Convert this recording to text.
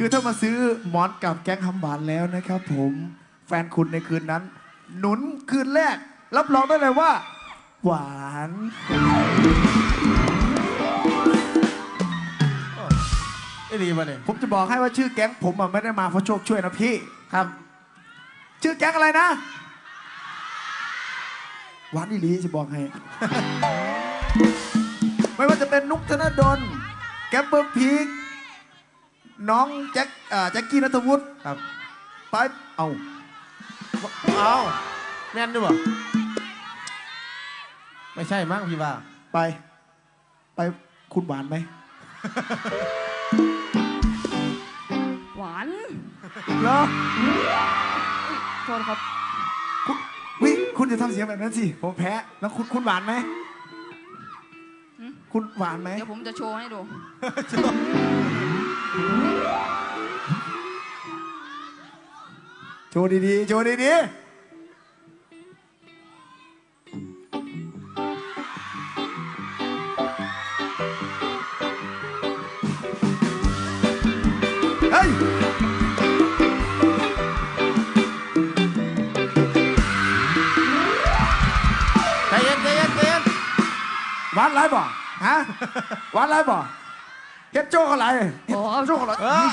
คือถ้ามาซื้อหมอนกับแก๊งคำหวานแล้วนะครับผมแฟนคุณในคืนนั้น หนุนคืนแรก รับรองได้เลยว่า หวานไอ้ดีมาเนี่ยผมจะบอกให้ว่าชื่อแก๊งผมอะไม่ได้มาเพราะโชคช่วยนะพี่ครับ ชื่อแก๊งอะไรนะ หวานอีหลีจะบอกให้ ไม่ว่าจะเป็นนุกธนดลแกปเปอร์พีค น้องแจ็คอ่าแจ็คกี้นัทวุฒิครับ ไปเอาเอาแม่นด้วยบ่ไม่ใช่มั้งพี่ว่า ไป ไปคุณหวานไหม หวานเหรอโทษครับ คุณวิคุณจะทำเสียงแบบนั้นสิ ผมแพ้ แล้วคุณคุณหวานไหมหืมคุณหวานไหม เดี๋ยวผมจะโชว์ให้ดูโช ว์ดีๆ โชว์ดีๆ เฮ้ย ใจเย็นใจเย็นใจเย็นหวานไรบ่ ฮะหวานไรบ่ เฮ็ดโจ้อะไรโอ้โจ้อะไร เออ